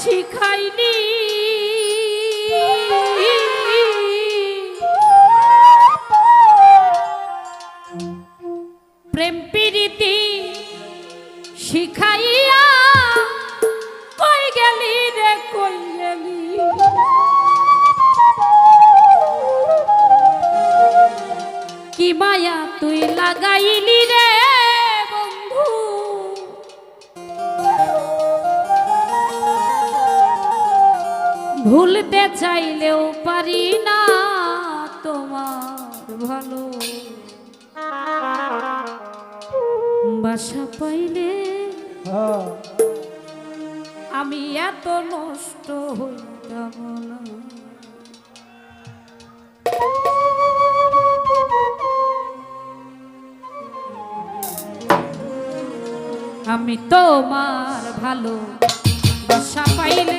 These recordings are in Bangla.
শিখাইনি। প্রেম প্রীতি শিখাইয়া কই গেলি রে কই গেলি? কি মায়া তুই লাগাইলি রে? ভুলতে চাইলেও পারি না তোমার ভালো। বাসা পাইলে আমি এত নষ্ট হইতাম আমি তোমার ভালো। বাসা পাইলে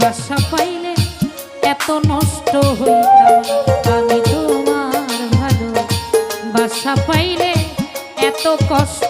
জিজ্ঞাসা পাইলে এত নষ্ট হইতাম আমি তোমার ভালোবাসা পাইলে এত কষ্ট